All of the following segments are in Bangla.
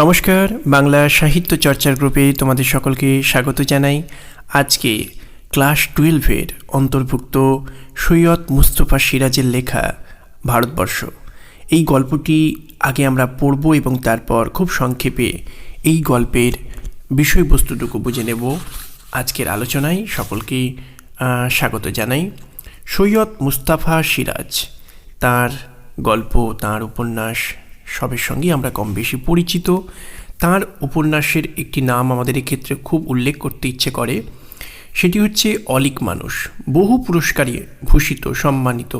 নমস্কার, বাংলা সাহিত্য চর্চার গ্রুপে তোমাদের সকলকে স্বাগত জানাই। আজকে ক্লাস টুয়েলভের অন্তর্ভুক্ত সৈয়দ মুস্তফা সিরাজের লেখা ভারতবর্ষ। এই গল্পটি আগে আমরা পড়ব এবং তারপর খুব সংক্ষেপে এই গল্পের বিষয়বস্তুটুকু বুঝে নেব। আজকের আলোচনায় সকলকে স্বাগত জানাই। সৈয়দ মুস্তাফা সিরাজ, তার গল্প, তার উপন্যাস, সবের সঙ্গে আমরা কম বেশি পরিচিত। তার উপন্যাসের একটি নাম আমাদের এক্ষেত্রে খুব উল্লেখ করতে ইচ্ছে করে। সেটি হচ্ছে অলিক মানুষ, বহু পুরস্কারে ভূষিত, সম্মানিত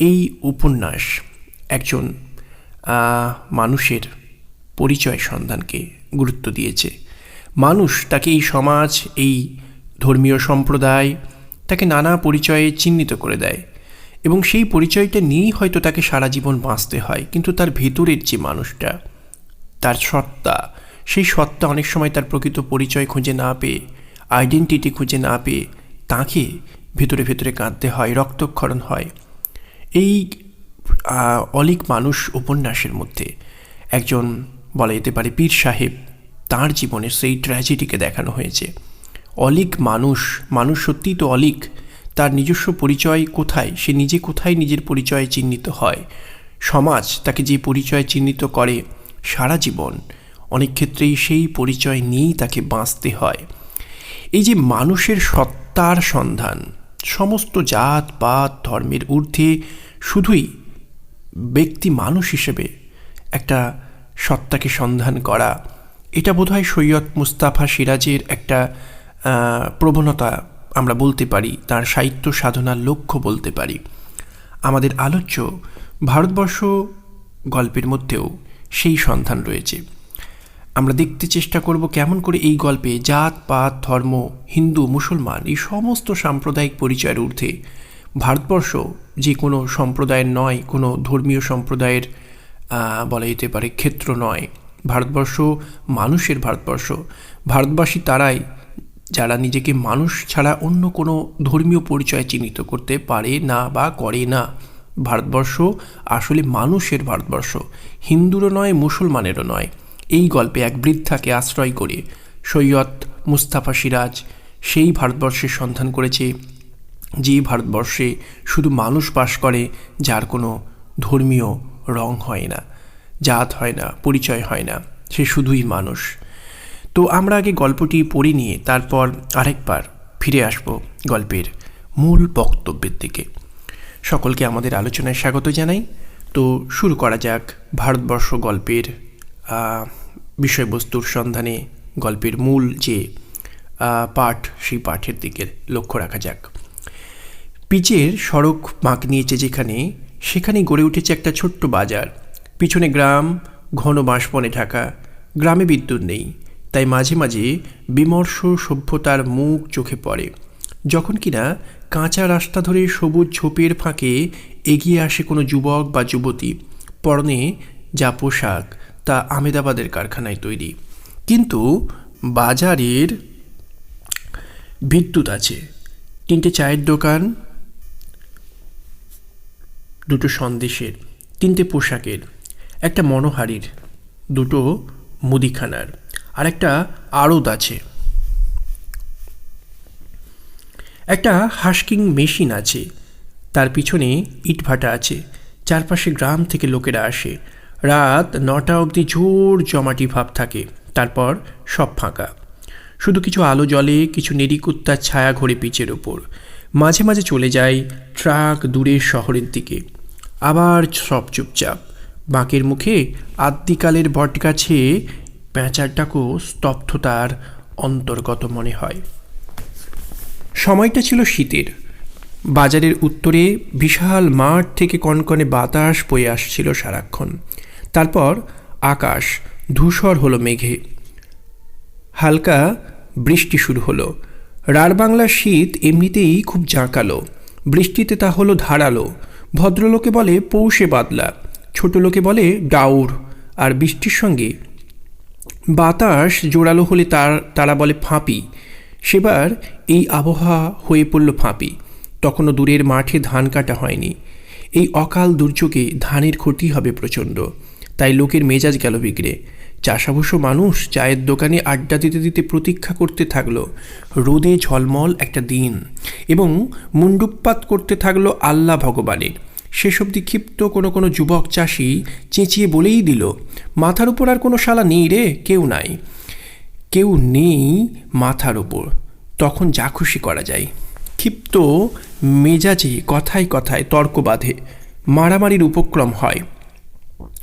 এই উপন্যাস একজন মানুষের পরিচয় সন্ধানকে গুরুত্ব দিয়েছে। মানুষ তাকে এই সমাজ, এই ধর্মীয় সম্প্রদায় তাকে নানা পরিচয়ে চিহ্নিত করে দেয়। এবং সেই পরিচয়টা নিয়েই হয়তো তাকে সারা জীবন বাঁচতে হয়। কিন্তু তার ভেতরের যে মানুষটা, তার সত্তা, সেই সত্তা অনেক সময় তার প্রকৃত পরিচয় খুঁজে না পেয়ে আইডেন্টিটি খুঁজে না পেয়ে তাকে ভেতরে ভেতরে কাঁদতে হয়, রক্তক্ষরণ হয়। এই অলিক মানুষ উপন্যাসের মধ্যে একজন বলা যেতে পারে পীর সাহেব, তার জীবনের সেই ট্র্যাজেডিকে দেখানো হয়েছে। অলিক মানুষ মানুষ সত্যিই তো অলিক তার নিজস্ব পরিচয় কোথায়? সে নিজে কোথায় নিজের পরিচয়ে চিহ্নিত হয়? সমাজ তাকে যে পরিচয় চিহ্নিত করে সারা জীবন, অনেক ক্ষেত্রেই সেই পরিচয় নিয়েই তাকে বাঁচতে হয়। এই যে মানুষের সত্তার সন্ধান, সমস্ত জাত, পাত, ধর্মের ঊর্ধ্বে শুধুই ব্যক্তি মানুষ হিসেবে একটা সত্তাকে সন্ধান করা, এটা বোধহয় সৈয়দ মুস্তাফা সিরাজের একটা প্রবণতা আমরা বলতে পারি, তার সাহিত্য সাধনার লক্ষ্য বলতে পারি। আমাদের আলোচ্য ভারতবর্ষ গল্পের মধ্যেও সেই সন্ধান রয়েছে। আমরা দেখতে চেষ্টা করব কেমন করে এই গল্পে জাত, পাত, ধর্ম, হিন্দু, মুসলমান এই সমস্ত সাম্প্রদায়িক পরিচয়ের ঊর্ধ্বে ভারতবর্ষ যে কোনো সম্প্রদায়ের নয়, কোনো ধর্মীয় সম্প্রদায়ের বলা যেতে পারে ক্ষেত্র নয়। ভারতবর্ষ মানুষের ভারতবর্ষ। ভারতবাসী তারাই যারা নিজেকে মানুষ ছাড়া অন্য কোনো ধর্মীয় পরিচয় চিহ্নিত করতে পারে না বা করে না। ভারতবর্ষ আসলে মানুষের ভারতবর্ষ, হিন্দুরও নয়, মুসলমানেরও নয়। এই গল্পে এক বৃদ্ধাকে আশ্রয় করে সৈয়দ মুস্তাফা সিরাজ সেই ভারতবর্ষের সন্ধান করেছে। যে ভারতবর্ষে শুধু মানুষ বাস করে, যার কোনো ধর্মীয় রং হয় না, জাত হয় না, পরিচয় হয় না, সে শুধুই মানুষ। তো আমরা আগে গল্পটি পড়ে নিয়ে তারপর আরেকবার ফিরে আসব গল্পের মূল বক্তব্যের দিকে। সকলকে আমাদের আলোচনায় স্বাগত জানাই। তো শুরু করা যাক ভারতবর্ষ গল্পের বিষয়বস্তুর সন্ধানে গল্পের মূল যে পাঠ সেই পাঠের দিকে লক্ষ্য রাখা যাক। পিচের সড়ক বাঁক নিয়েছে যেখানে সেখানে গড়ে উঠেছে একটা ছোট্ট বাজার। পিছনে গ্রাম, ঘন বাঁশবনে ঢাকা, গ্রামে বিদ্যুৎ নেই। তাই মাঝে মাঝে বিমর্ষ সভ্যতার মুখ চোখে পড়ে। যখন কিনা কাঁচা রাস্তা ধরে সবুজ ঝোপের ফাঁকে এগিয়ে আসে কোনো যুবক বা যুবতী, পরনে যা পোশাক তা আমেদাবাদের কারখানায় তৈরি। কিন্তু বাজারের বিদ্যুৎ আছে। তিনটে চায়ের দোকান, দুটো সন্দেশের, তিনটে পোশাকের, একটা মনোহারির, দুটো মুদিখানার। আর একটা আড়ত আছে। একটা হাস্কিং মেশিন আছে। তার পিছনে ইটভাটা আছে। চারপাশে গ্রাম থেকে লোকেরা আসে। রাত নটা অবধি জোর জমাটি ভাব থাকে। তারপর সব ফাঁকা। শুধু কিছু আলো জ্বলে, কিছু নেরিকুত্তার ছায়া ঘোরে পিচের ওপর। মাঝে মাঝে চলে যায় ট্রাক দূরের শহরের দিকে। আবার সব চুপচাপ। বাঁকের মুখে আদ্যিকালের বটগাছে প্যাঁচার স্তব্ধতার অন্তর্গত মনে হয়। সময়টা ছিল শীতের। বাজারের উত্তরে বিশাল মাঠ থেকে কনকনে বাতাস বয়ে আসছিল সারাক্ষণ। তারপর আকাশ ধূসর হলো মেঘে। হালকা বৃষ্টি শুরু হলো। রাঢ়বাংলার শীত এমনিতেই খুব জাঁকালো। বৃষ্টিতে তা হলো ধারালো। ভদ্রলোকে বলে পৌষে বাদলা ছোট লোকে বলে ডাউর, আর বৃষ্টির সঙ্গে বাতাস জোরালো হলে তার তারা বলে ফাঁপি। সেবার এই আবহাওয়া হয়ে পড়ল ফাঁপি। তখনও দূরের মাঠে ধান কাটা হয়নি। এই অকাল দুর্যোগে ধানের ক্ষতি হবে প্রচণ্ড। তাই লোকের মেজাজ গেল বিগড়ে। চাষাভুষো মানুষ চায়ের দোকানে আড্ডা দিতে দিতে প্রতীক্ষা করতে থাকল। রোদে ঝলমল একটা দিন এবং মুন্ডুপাত করতে থাকল আল্লাহ ভগবানের। অবধি ক্ষিপ্ত কোনো কোনো যুবক চাষি চেঁচিয়ে বলেই দিল, মাথার উপর আর কোনো শালা নেই রে, কেউ নাই। কেউ নেই মাথার উপর, তখন যা খুশি করা যায়। ক্ষিপ্ত মেজাজে কথায় কথায় তর্ক বাঁধে, মারামারির উপক্রম হয়।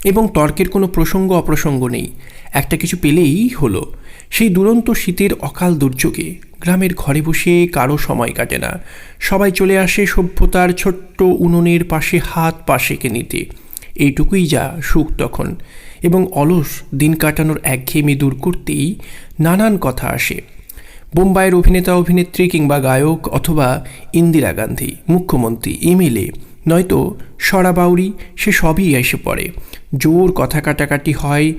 এবং তর্কের কোনো প্রসঙ্গ অপ্রসঙ্গ নেই। একটা কিছু পেলেই হলো। সেই দুরন্ত শীতের অকাল দুর্যোগে গ্রামের ঘরে বসে কারও সময় কাটে না। সবাই চলে আসে সভ্যতার ছোট্ট উনুনের পাশে হাত পাশেকে নিতে। এইটুকুই যা সুখ তখন। এবং অলস দিন কাটানোর একঘেয়েমি দূর করতেই নানান কথা আসে। বোম্বাইয়ের অভিনেতা, অভিনেত্রী কিংবা গায়ক অথবা ইন্দিরা গান্ধী, মুখ্যমন্ত্রী এমএলএ নয়তো সরাবাউরি সে সবই এসে পড়ে। জোর কথা কাটাকাটি হয়,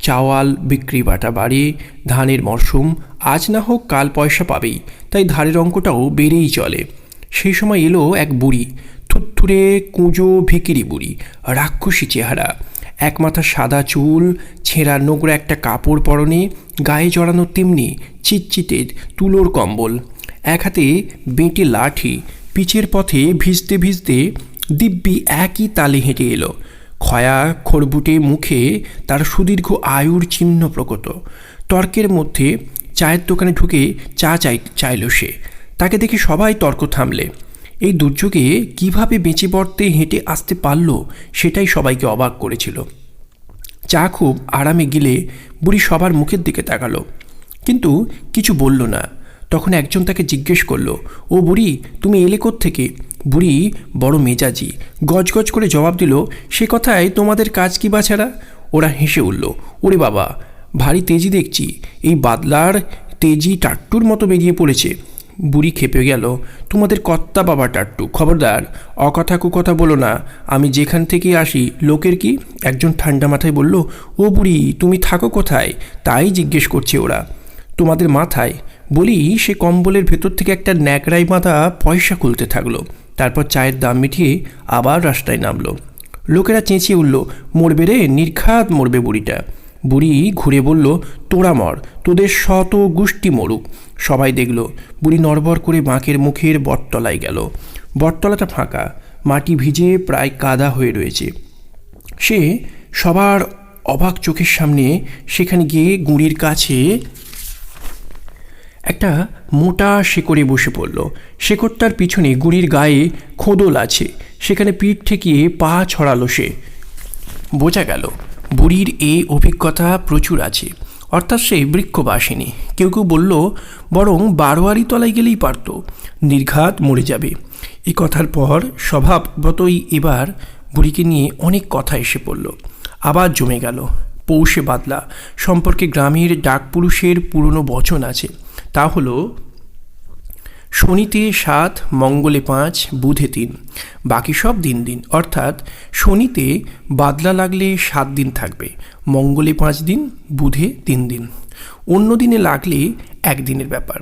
চাওয়াল বিক্রি বাটা বাড়ে, ধানের মরশুম, আজ না হোক কাল পয়সা পাবেই, তাই ধারের অঙ্কটাও বেড়েই চলে। সেই সময় এলো এক বুড়ি, থুত্থুরে কুঁজো ভিকিরি বুড়ি, রাক্ষসী চেহারা। এক মাথা সাদা চুল, ছেঁড়া নোংরা একটা কাপড় পরনে, গায়ে জড়ানো তেমনি চিটচিটের তুলোর কম্বল। এক হাতে বেঁটে লাঠি, পিচের পথে ভিজতে ভিজতে দিব্যি একই তালে হেঁটে এলো। ক্ষয়া খড়বুটে মুখে তার সুদীর্ঘ আয়ুর চিহ্ন প্রকট। তর্কের মধ্যে চায়ের দোকানে ঢুকে চা চাই, চাইল সে। তাকে দেখে সবাই তর্ক থামলে। এই দুর্যোগে কীভাবে বেঁচে পড়তে হেঁটে আসতে পারল, সেটাই সবাইকে অবাক করেছিল। চা খুব আরামে গিলে বুড়ি সবার মুখের দিকে তাকালো। কিন্তু কিছু বলল না। তখন একজন তাকে জিজ্ঞেস করল, ও বুড়ি, তুমি এলে থেকে বুড়ি বড় মেজাজি, গজগজ করে জবাব দিল, সে কথায় তোমাদের কাজ কি বাছারা? ওরা হেসে উঠল, ওরে বাবা, ভারী তেজি দেখছি, এই বাদলার তেজি টাট্টুর মতো বেরিয়ে পড়েছে। বুড়ি খেপে গেল, তোমাদের কর্তা বাবা টাট্টু, খবরদার, অকথা কুকথা বলো না, আমি যেখান থেকে আসি, লোকের কি? একজন ঠান্ডা মাথায় বলল, ও বুড়ি, তুমি থাকো কোথায়? তাই জিজ্ঞেস করছে ওরা, তোমাদের মাথায়? বলি, সে কম্বলের ভেতর থেকে একটা ন্যাকড়াই মাথা পয়সা খুলতে থাকল। তারপর চায়ের দাম মিটিয়ে আবার রাস্তায় নামলো। লোকেরা চেঁচিয়ে উঠল, মরবে রে, নির্ঘাত মরবে বুড়িটা। বুড়ি ঘুরে বলল, তোরা মর, তোদের শত গোষ্ঠী মরুক। সবাই দেখল, বুড়ি নড়বড় করে বাঁকের মুখের বটতলায় গেল। বটতলাটা ফাঁকা, মাটি ভিজে প্রায় কাদা হয়ে রয়েছে। সে সবার অবাক চোখের সামনে সেখানে গিয়ে গুঁড়ির কাছে একটা মোটা শেকড়ে বসে পড়ল। শেকড়টার পিছনে গুড়ির গায়ে খোদল আছে। সেখানে পিঠ ঠেকিয়ে পা ছড়ালো সে। বোঝা গেল, বুড়ির এই অভিজ্ঞতা প্রচুর আছে। অর্থাৎ সে বৃক্ষ বৃক্ষবাসিনী। কেউ কেউ বলল, বরং বারোয়ারি তলায় গেলেই পারত। নির্ঘাত মরে যাবে। এই কথার পর স্বভাবগতই এবার বুড়িকে নিয়ে অনেক কথা এসে পড়ল। আবার জমে গেল, পৌষে বাদলা সম্পর্কে গ্রামের ডাকপুরুষের পুরনো বচন আছে। তা হলো শনিতে সাত, মঙ্গলে পাঁচ, বুধে তিন। বাকি সব দিন দিন। অর্থাৎ শনিতে বাদলা লাগলে সাত দিন থাকবে, মঙ্গলে পাঁচ দিন, বুধে তিন দিন। অন্য দিনে লাগলে একদিনের ব্যাপার।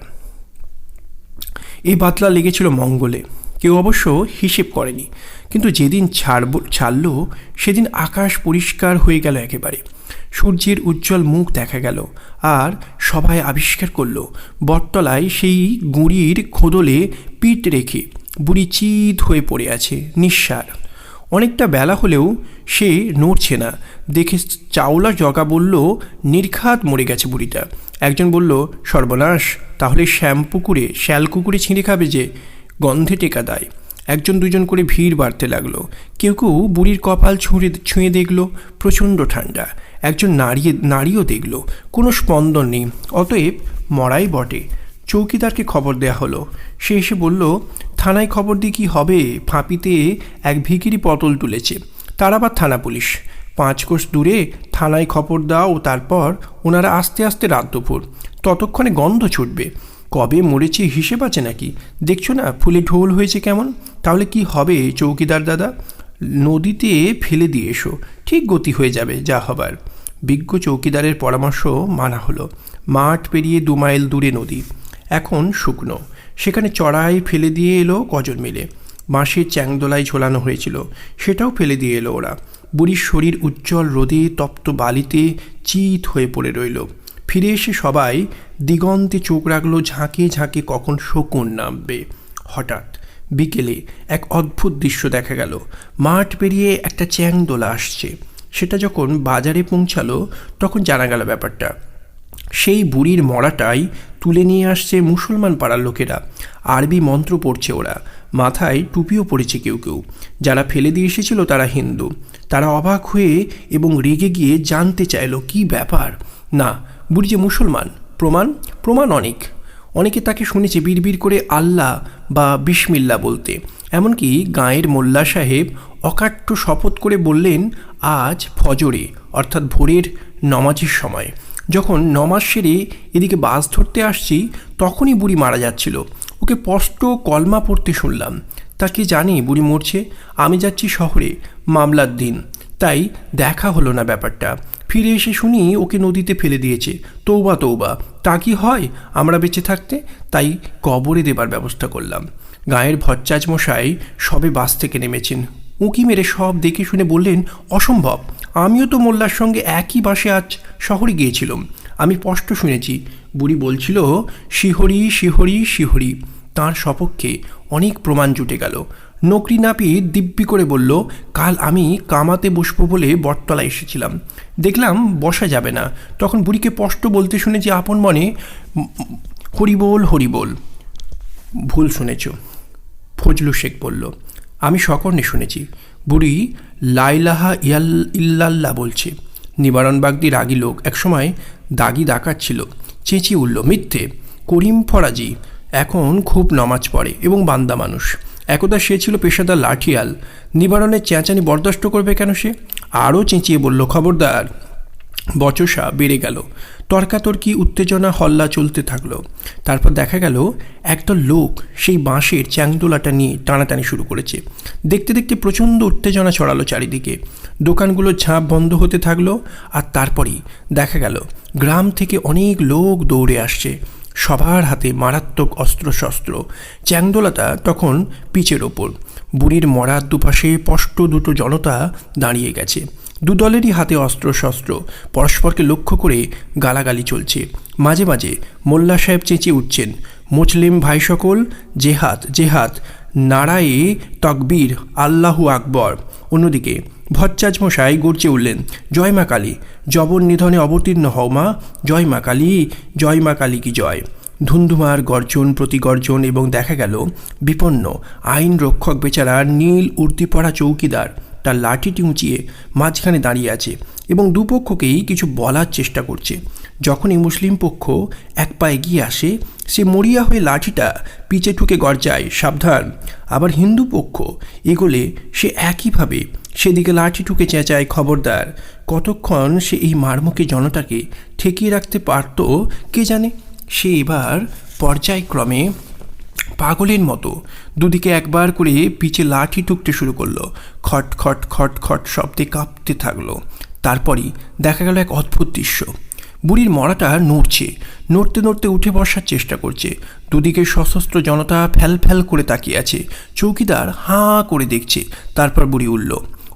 এই বাদলা লেগেছিল মঙ্গলে। কেউ অবশ্য হিসেব করেনি। কিন্তু যেদিন ছাড়ব ছাড়ল, সেদিন আকাশ পরিষ্কার হয়ে গেল একেবারে। সূর্যের উজ্জ্বল মুখ দেখা গেল আর সবাই আবিষ্কার করল। বটতলায় সেই গুঁড়ির খোদলে পিঠ রেখে বুড়ি চিত হয়ে পড়ে আছে, নিঃসার। অনেকটা বেলা হলেও সে নড়ছে না। দেখে চাওলা জগা বলল, নির্ঘাত মরে গেছে বুড়িটা। একজন বলল, সর্বনাশ, তাহলে শ্যামপুকুরে, শ্যালকুকুরে ছিঁড়ে খাবে যে, গন্ধে টেকা দেয়। একজন দুজন করে ভিড় বাড়তে লাগল। কেউ কেউ বুড়ির কপাল ছুঁড়ে, ছুঁয়ে দেখল, প্রচণ্ড ঠান্ডা একজন নারী, নারীও দেখল। কোনো স্পন্দন নেই। অতএব মরাই বটে। চৌকিদারকে খবর দেয়া হলো। সে এসে বলল, থানায় খবর দিয়ে কী হবে? ফাঁপিতে এক ভিকিরি পটল তুলেছে। তার আবার থানা পুলিশ। পাঁচ কোষ দূরে থানায় খবর দাও তারপর ওনারা আস্তে আস্তে রাত দুপুর। ততক্ষণে গন্ধ ছুটবে। কবে মরেছে হিসেব আছে নাকি? দেখছ না, ফুলে ঢোল হয়েছে কেমন? তাহলে কি হবে চৌকিদার দাদা? নদীতে ফেলে দিয়ে এসো। ঠিক গতি হয়ে যাবে, যা হবার। বিজ্ঞ চৌকিদারের পরামর্শ মানা হলো। মাঠ পেরিয়ে দু মাইল দূরে নদী, এখন শুকনো। সেখানে চড়াই ফেলে দিয়ে এলো কজন মিলে। বাঁশের চ্যাংদোলায় ঝোলানো হয়েছিল, সেটাও ফেলে দিয়ে এলো ওরা। বুড়ির শরীর উজ্জ্বল রোদে তপ্ত বালিতে চিত হয়ে পড়ে রইল। ফিরে এসে সবাই দিগন্তে চোখ রাখল, ঝাঁকে ঝাঁকে কখন শকুন নামবে, হঠাৎ। বিকেলে এক অদ্ভুত দৃশ্য দেখা গেল। মাঠ পেরিয়ে একটা চ্যাংদোলা আসছে। সেটা যখন বাজারে পৌঁছালো, তখন জানা গেল ব্যাপারটা। সেই বুড়ির মরাটাই তুলে নিয়ে আসছে মুসলমান পাড়ার লোকেরা। আরবি মন্ত্র পড়ছে ওরা। মাথায় টুপিও পড়েছে কেউ কেউ। যারা ফেলে দিয়ে এসেছিল তারা হিন্দু। তারা অবাক হয়ে এবং রেগে গিয়ে জানতে চাইল, কি ব্যাপার? না, বুড়ি যে মুসলমান। প্রমাণ? প্রমাণ অনেক। অনেকে তাকে শুনেছে বিড়বিড় করে আল্লাহ বা বিসমিল্লা বলতে। এমনকি গাঁয়ের মোল্লা সাহেব অকাট্য শপথ করে বললেন, আজ ফজরে, অর্থাৎ ভোরের নমাজের সময়। যখন নমাজ সেরে এদিকে বাস ধরতে আসছি, তখনই বুড়ি মারা যাচ্ছিল। ওকে স্পষ্ট কলমা পড়তে শুনলাম। তা কি জানি, বুড়ি মরছে? আমি যাচ্ছি শহরে, মামলার দিন। তাই দেখা হলো না ব্যাপারটা। ফিরে এসে শুনি ওকে নদীতে ফেলে দিয়েছে। তৌবা তৌবা তা কি হয়? আমরা বেঁচে থাকতে? তাই কবরে দেবার ব্যবস্থা করলাম। গায়ের ভচ্চাজ মশাই সবে বাস থেকে নেমেছেন। উঁকি মেরে সব দেখে শুনে বললেন, অসম্ভব। আমিও তো মোল্লার সঙ্গে একই বাসে আজ শহরে গিয়েছিলাম। আমি স্পষ্ট শুনেছি। বুড়ি বলছিল, শিহরি শিহরি শিহরি। তার সপক্ষে অনেক প্রমাণ জুটে গেল। নকরি নাপি দিব্যি করে বলল, কাল আমি কামাতে বসবো বলে বটতলা এসেছিলাম। দেখলাম বসা যাবে না। তখন বুড়িকে স্পষ্ট বলতে শুনেছি আপন মনে হরিবোল হরিবোল। ভুল শুনেছ। ফজলু শেখ বলল, আমি সকর্ণে শুনেছি। বুড়ি লাইলাহা ইয়াল, ইল্লাল্লাহ বলছে। নিবারণ বাগদি রাগী লোক একসময় দাগি ডাকাচ্ছিল চেঁচিয়ে উঠল, মিথ্যে, করিম ফরাজি, এখন খুব নমাজ পড়ে এবং বান্দা মানুষ। একদা সে ছিল পেশাদার লাঠিয়াল। নিবারণের চেঁচানি বরদাস্ত করবে কেন সে? আরও চেঁচিয়ে বলল, খবরদার, বচসা বেড়ে গেল। তর্কাতর্কি, উত্তেজনা, হল্লা চলতে থাকল। তারপর দেখা গেল একদল লোক সেই বাঁশের চ্যাংদোলাটা নিয়ে টানাটানি শুরু করেছে। দেখতে দেখতে প্রচণ্ড উত্তেজনা ছড়ালো চারিদিকে। দোকানগুলোর ঝাঁপ বন্ধ হতে থাকল, আর তারপরেই দেখা গেল, গ্রাম থেকে অনেক লোক দৌড়ে আসছে। সবার হাতে মারাত্মক অস্ত্রশস্ত্র। চ্যাংদোলাটা তখন পিচের ওপর। বুড়ির মরার দুপাশে স্পষ্ট দুটো জনতা দাঁড়িয়ে গেছে। দু দলেরই হাতে অস্ত্রশস্ত্র। পরস্পরকে লক্ষ্য করে গালাগালি চলছে। মাঝে মাঝে মোল্লা সাহেব চেঁচিয়ে উঠছেন, মুসলিম ভাই সকল জেহাদ জেহাদ, নারায়ে তকবীর, আল্লাহু আকবর। অন্যদিকে ভচ্চাজ মশাই গর্জে উঠলেন, জয় মা কালী জবর নিধনে অবতীর্ণ হও মা, জয় মা কালী, জয় মা কালী কি জয়? ধুন্ধুমার গর্জন প্রতিগর্জন এবং দেখা গেল বিপন্ন, আইন রক্ষক বেচারা নীল উর্দি পড়া চৌকিদার, তার লাঠিটি উঁচিয়ে মাঝখানে দাঁড়িয়ে আছে এবং দুপক্ষকেই কিছু বলার চেষ্টা করছে। যখনই মুসলিম পক্ষ এক পা এগিয়ে আসে, সে মরিয়া হয়ে লাঠিটা পিছে ঠুকে গর্জায়, সাবধান। আবার হিন্দু পক্ষ এগোলে সে একইভাবে সেদিকে লাঠি ঠুকে চেঁচায় খবরদার। কতক্ষণ সে এই মারমুখী জনতাকে ঠেকিয়ে রাখতে পারত, কে জানে? সে এবার পর্যায়ক্রমে পাগলের মতো দুদিকে একবার করে পিছে লাঠি টুকতে শুরু করল। খট খট খট খট শব্দে কাঁপতে থাকল। তারপরই দেখা গেল এক অদ্ভুত দৃশ্য। বুড়ির মরাটা নড়ছে, নড়তে নড়তে উঠে বসার চেষ্টা করছে। দুদিকে সশস্ত্র জনতা ফ্যাল ফ্যাল করে তাকিয়ে আছে। চৌকিদার হাঁ করে দেখছে। তারপর বুড়ি উঠল।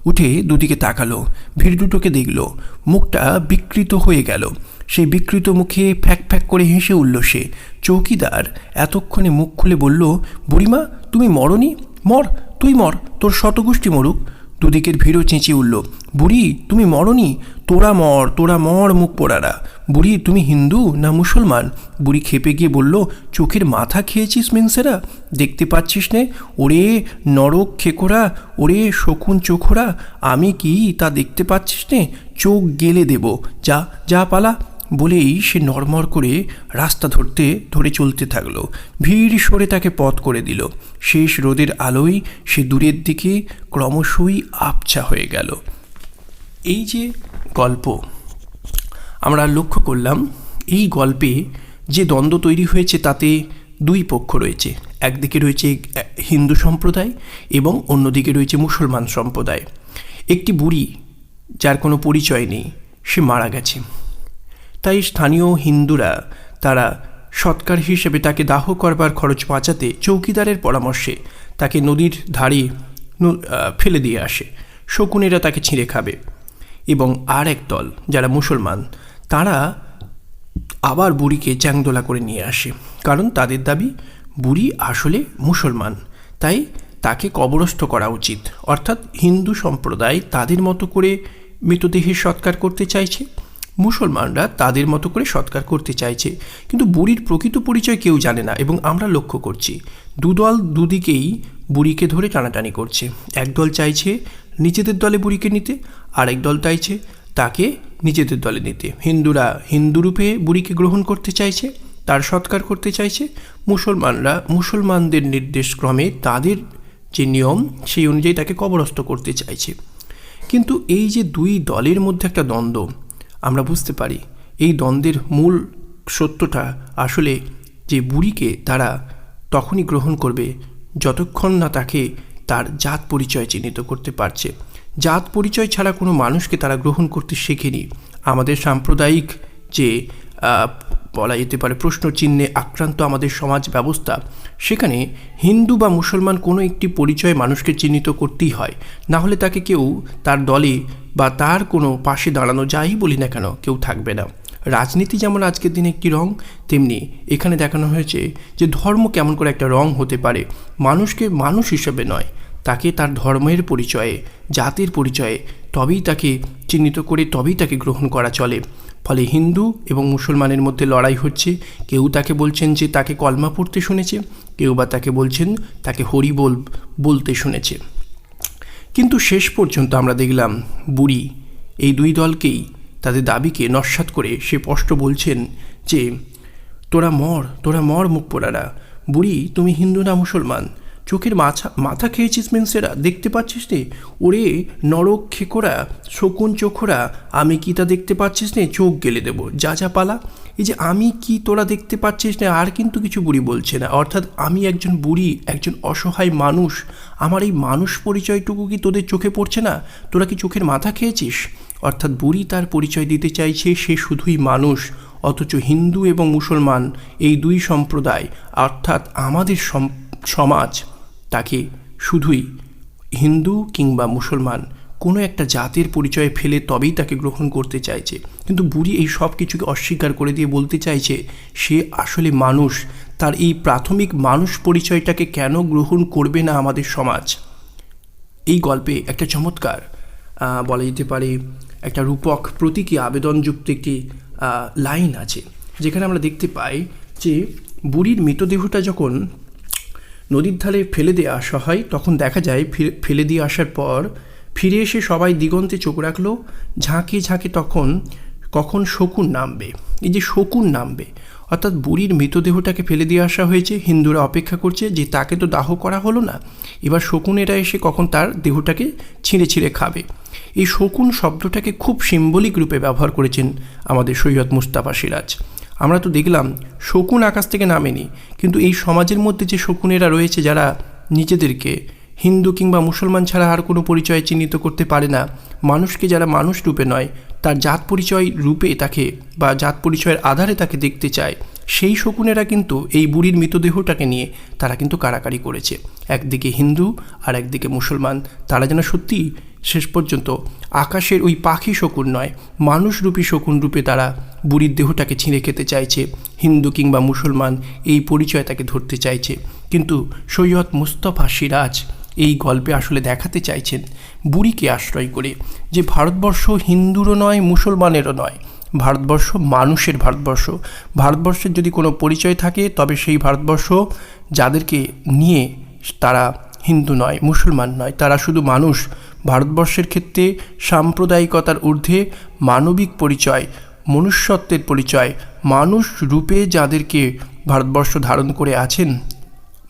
উঠে দুদিকে তাকালো, ভিড় দুটোকে দেখল। মুখটা বিকৃত হয়ে গেল। সেই বিকৃত মুখে ফ্যাক ফ্যাক করে হেসে উঠল সে। চৌকিদার এতক্ষণে মুখ খুলে বলল, বুড়িমা, তুমি মরনি? মর, তুই মর, তোর শতগোষ্ঠী মরুক। দুদিকের ভিড়ও চেঁচিয়ে উঠল, বুড়ি, তুমি মরনি? তোরা মর তোরা মর, মুখ পোড়ারা। বুড়ি, তুমি হিন্দু না মুসলমান? বুড়ি খেপে গিয়ে বলল, চোখের মাথা খেয়েছিস মিনসেরা? দেখতে পাচ্ছিস নে? ওরে নরক খেকোরা, ওরে শকুন চোখোরা, আমি কি তা দেখতে পাচ্ছিস নে? চোখ গেলে দেব। যা যা পালা। বলেই সে নরমর করে রাস্তা ধরতে, ধরে চলতে থাকল। ভিড় সরে তাকে পথ করে দিল। শেষ রোদের আলোয় সে দূরের দিকে ক্রমশই আবছা হয়ে গেল। এই যে গল্প, আমরা লক্ষ্য করলাম, এই গল্পে যে দ্বন্দ্ব তৈরি হয়েছে তাতে দুই পক্ষ রয়েছে। একদিকে রয়েছে হিন্দু সম্প্রদায় এবং অন্যদিকে রয়েছে মুসলমান সম্প্রদায়। একটি বুড়ি, যার কোনো পরিচয় নেই, সে মারা গেছে। তাই স্থানীয় হিন্দুরা তারা সৎকার হিসেবে তাকে দাহ করবার খরচ বাঁচাতে চৌকিদারের পরামর্শে তাকে নদীর ধারে ফেলে দিয়ে আসে। শকুনেরা তাকে ছিঁড়ে খাবে। এবং আর এক দল যারা মুসলমান, তারা আবার বুড়িকে চ্যাংদোলা করে নিয়ে আসে। কারণ তাদের দাবি, বুড়ি আসলে মুসলমান। তাই তাকে কবরস্থ করা উচিত। অর্থাৎ হিন্দু সম্প্রদায় তাদের মতো করে মৃতদেহের সৎকার করতে চাইছে। মুসলমানরা তাদের মতো করে সৎকার করতে চাইছে। কিন্তু বুড়ির প্রকৃত পরিচয় কেউ জানে না এবং আমরা লক্ষ্য করছি, দুদল দুদিকেই বুড়িকে ধরে টানাটানি করছে। একদল চাইছে নিজেদের দলে বুড়িকে নিতে আর এক দল চাইছে তাকে নিজেদের দলে নিতে। হিন্দুরা হিন্দু রূপে বুড়িকে গ্রহণ করতে চাইছে, তার সৎকার করতে চাইছে। মুসলমানরা মুসলমানদের নির্দেশক্রমে তাদের যে নিয়ম, সেই অনুযায়ী তাকে কবরস্থ করতে চাইছে। কিন্তু এই যে দুই দলের মধ্যে একটা দ্বন্দ্ব আমরা বুঝতে পারি। এই দ্বন্দ্বের মূল সত্যটা আসলে যে বুড়িকে তারা তখনই গ্রহণ করবে যতক্ষণ না তাকে তার জাত পরিচয় চিহ্নিত করতে পারছে। জাত পরিচয় ছাড়া কোনো মানুষকে তারা গ্রহণ করতে শেখেনি। আমাদের সাম্প্রদায়িক যে বলা যেতে পারে প্রশ্ন চিহ্নে আক্রান্ত আমাদের সমাজ ব্যবস্থা, সেখানে হিন্দু বা মুসলমান কোনো একটি পরিচয় মানুষকে চিহ্নিত করতেই হয়। না হলে তাকে কেউ তার দলে বা তার কোনো পাশে দাঁড়ানো যাই বলি না কেন, কেউ থাকবে না। রাজনীতি যেমন আজকের দিনে একটি রং, তেমনি এখানে দেখানো হয়েছে যে ধর্ম কেমন করে একটা রং হতে পারে, মানুষকে মানুষ হিসেবে নয়, তাকে তার ধর্মের পরিচয়ে, জাতির পরিচয়ে, তবেই তাকে চিহ্নিত করে তবেই তাকে গ্রহণ করা চলে। ফলে হিন্দু এবং মুসলমানের মধ্যে লড়াই হচ্ছে, কেউ তাকে বলছেন যে তাকে কলমা পড়তে শুনেছে, কেউ বা তাকে বলছেন তাকে হরি বল, বলতে শুনেছে। কিন্তু শেষ পর্যন্ত আমরা দেখলাম বুড়ি এই দুই দলকেই তাদের দাবিকে নস্বাত করে সে স্পষ্ট বলছেন যে, তোরা মর তোরা মর মুখ পোড়ারা বুড়ি, তুমি হিন্দু না মুসলমান? চোখের মাথা মাথা খেয়েছিস মেন্সেরা দেখতে পাচ্ছিস নে? ওরে নরক খেকোরা, শকুন চোখরা, আমি কি তা দেখতে পাচ্ছিস নে? চোখ গেলে দেবো, যা যা পালা। এই যে আমি কি তোরা দেখতে পাচ্ছিস না, আর কিন্তু কিছু বুড়ি বলছে না। অর্থাৎ আমি একজন বুড়ি, একজন অসহায় মানুষ। আমার এই মানুষ পরিচয়টুকু কি তোদের চোখে পড়ছে না? তোরা কি চোখের মাথা খেয়েছিস? অর্থাৎ বুড়ি তার পরিচয় দিতে চাইছে, সে শুধুই মানুষ, অথচ হিন্দু এবং মুসলমান, এই দুই সম্প্রদায়, অর্থাৎ আমাদের সম- সমাজ। তাকে শুধুই হিন্দু কিংবা মুসলমান কোনো একটা জাতের পরিচয়ে ফেলে তবেই তাকে গ্রহণ করতে চাইছে। কিন্তু বুড়ি এই সব কিছুকে অস্বীকার করে দিয়ে বলতে চাইছে, সে আসলে মানুষ। তার এই প্রাথমিক মানুষ পরিচয়টাকে কেন গ্রহণ করবে না আমাদের সমাজ? এই গল্পে একটা চমৎকার বলা যেতে পারে, একটা রূপক প্রতীকী আবেদনযুক্ত একটি লাইন আছে। যেখানে আমরা দেখতে পাই যে বুড়ির মৃতদেহটা যখন নদীর ধারে ফেলে দিয়ে আসা হয়। তখন দেখা যায় ফেলে দিয়ে আসার পর ফিরে এসে সবাই দিগন্তে চোখ রাখল। ঝাঁকে ঝাঁকে তখন, কখন শকুন নামবে। এই যে শকুন নামবে, অর্থাৎ বুড়ির মৃতদেহটাকে ফেলে দিয়ে আসা হয়েছে। হিন্দুরা অপেক্ষা করছে যে তাকে তো দাহ করা হলো না। এবার শকুনেরা এসে কখন তার দেহটাকে ছিঁড়ে ছিঁড়ে খাবে। এই শকুন শব্দটাকে খুব সিম্বলিক রূপে ব্যবহার করেছেন আমাদের সৈয়দ মুস্তাফা সিরাজ। আমরা তো দেখলাম শকুন আকাশ থেকে নামেনি, কিন্তু এই সমাজের মধ্যে যে শকুনেরা রয়েছে যারা নিজেদেরকে হিন্দু কিংবা মুসলমান ছাড়া আর কোনো পরিচয় চিহ্নিত করতে পারে না, মানুষকে যারা মানুষ রূপে নয়, তার জাত পরিচয় রূপে তাকে বা জাত পরিচয়ের আধারে তাকে দেখতে চায়, সেই শকুনেরা কিন্তু এই বুড়ির মৃতদেহটাকে নিয়ে তারা কিন্তু কারাকারি করেছে। একদিকে হিন্দু আর একদিকে মুসলমান, তারা যেন সত্যিই শেষ পর্যন্ত আকাশের ওই পাখি শকুন নয়, মানুষরূপী শকুন রূপে তারা বুড়ির দেহটাকে ছিঁড়ে খেতে চাইছে। হিন্দু কিংবা মুসলমান এই পরিচয় তাকে ধরতে চাইছে। কিন্তু সৈয়দ মুস্তফা সিরাজ এই গল্পে আসলে দেখাতে চাইছেন বুড়িকে আশ্রয় করে যে ভারতবর্ষ হিন্দুরও নয়, মুসলমানেরও নয়। ভারতবর্ষ মানুষের ভারতবর্ষ। ভারতবর্ষের যদি কোনো পরিচয় থাকে, তবে সেই ভারতবর্ষ যাদেরকে নিয়ে তারা হিন্দু নয়, মুসলমান নয়, তারা শুধু মানুষ ভারতবর্ষের ক্ষেত্রে সাম্প্রদায়িকতার ঊর্ধ্বে মানবিক পরিচয়, মনুষ্যত্বের পরিচয়, মানুষ রূপে যাদেরকে ভারতবর্ষ ধারণ করে আছেন,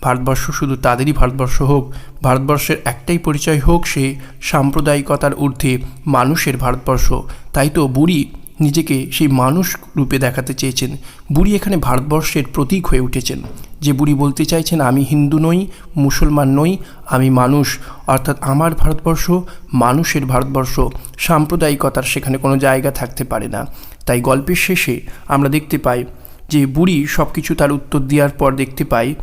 ভারতবর্ষ শুধু তাদেরই ভারতবর্ষ হোক, ভারতবর্ষের একটাই পরিচয় হোক সে সাম্প্রদায়িকতার ঊর্ধ্বে মানুষের ভারতবর্ষ। তাই তো বুড়ি নিজেকে সেই মানুষ রূপে দেখাতে চেয়েছেন। বুড়ি এখানে ভারতবর্ষের প্রতীক হয়ে উঠেছেন। যে বুড়ি বলতে চাইছেন, আমি হিন্দু নই, মুসলমান নই, আমি মানুষ। অর্থাৎ আমার ভারতবর্ষ, মানুষের ভারতবর্ষ, সাম্প্রদায়িকতার সেখানে কোনো জায়গা থাকতে পারে না। তাই গল্পের শেষে আমরা দেখতে পাই যে বুড়ি সব কিছু তার উত্তর দেওয়ার পর দেখতে পাই,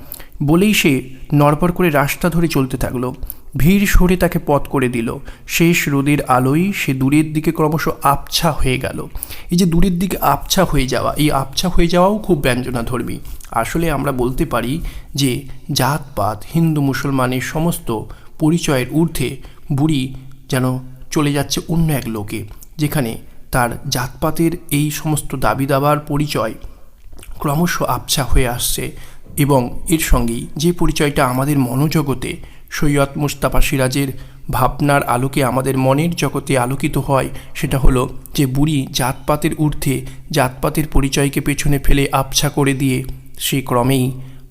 বলেই সে নড়বড় করে রাস্তা ধরে চলতে থাকল। ভিড় সরে তাকে পথ করে দিল। শেষ রোদের আলোয় সে দূরের দিকে ক্রমশ আবছা হয়ে গেল। এই যে দূরের দিকে আবছা হয়ে যাওয়া, এই আবছা হয়ে যাওয়াও খুব ব্যঞ্জনাধর্মী। আসলে আমরা বলতে পারি যে জাতপাত, হিন্দু মুসলমানের সমস্ত পরিচয়ের ঊর্ধ্বে বুড়ি যেন চলে যাচ্ছে অন্য এক লোকে, যেখানে তার জাতপাতের এই সমস্ত দাবি দাবার পরিচয় ক্রমশ আবছা হয়ে আসছে এবং এর সঙ্গেই যে পরিচয়টা আমাদের মনোজগতে সৈয়দ মুস্তাফা সিরাজের ভাবনার আলোকে আমাদের মনের জগতে আলোকিত হয়। সেটা হলো যে বুড়ি জাতপাতের ঊর্ধ্বে জাতপাতের পরিচয়কে পেছনে ফেলে আবছা করে দিয়ে সে ক্রমেই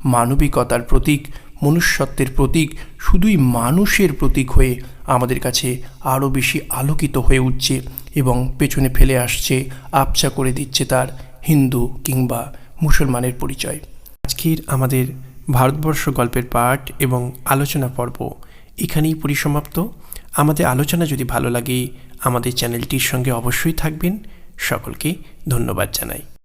মানবিকতার প্রতীক, মনুষ্যত্বের প্রতীক, শুধুই মানুষের প্রতীক হয়ে আমাদের কাছে আরও বেশি আলোকিত হয়ে উঠছে এবং পেছনে ফেলে আসছে, আবছা করে দিচ্ছে তার হিন্দু কিংবা মুসলমানের পরিচয়। আজকের আমাদের ভারতবর্ষ গল্পের পাঠ এবং আলোচনা পর্ব এখানেই পরিসমাপ্ত। আমাদের আলোচনা যদি ভালো লাগে, আমাদের চ্যানেলটির সঙ্গে অবশ্যই থাকবেন। সকলকে ধন্যবাদ জানাই।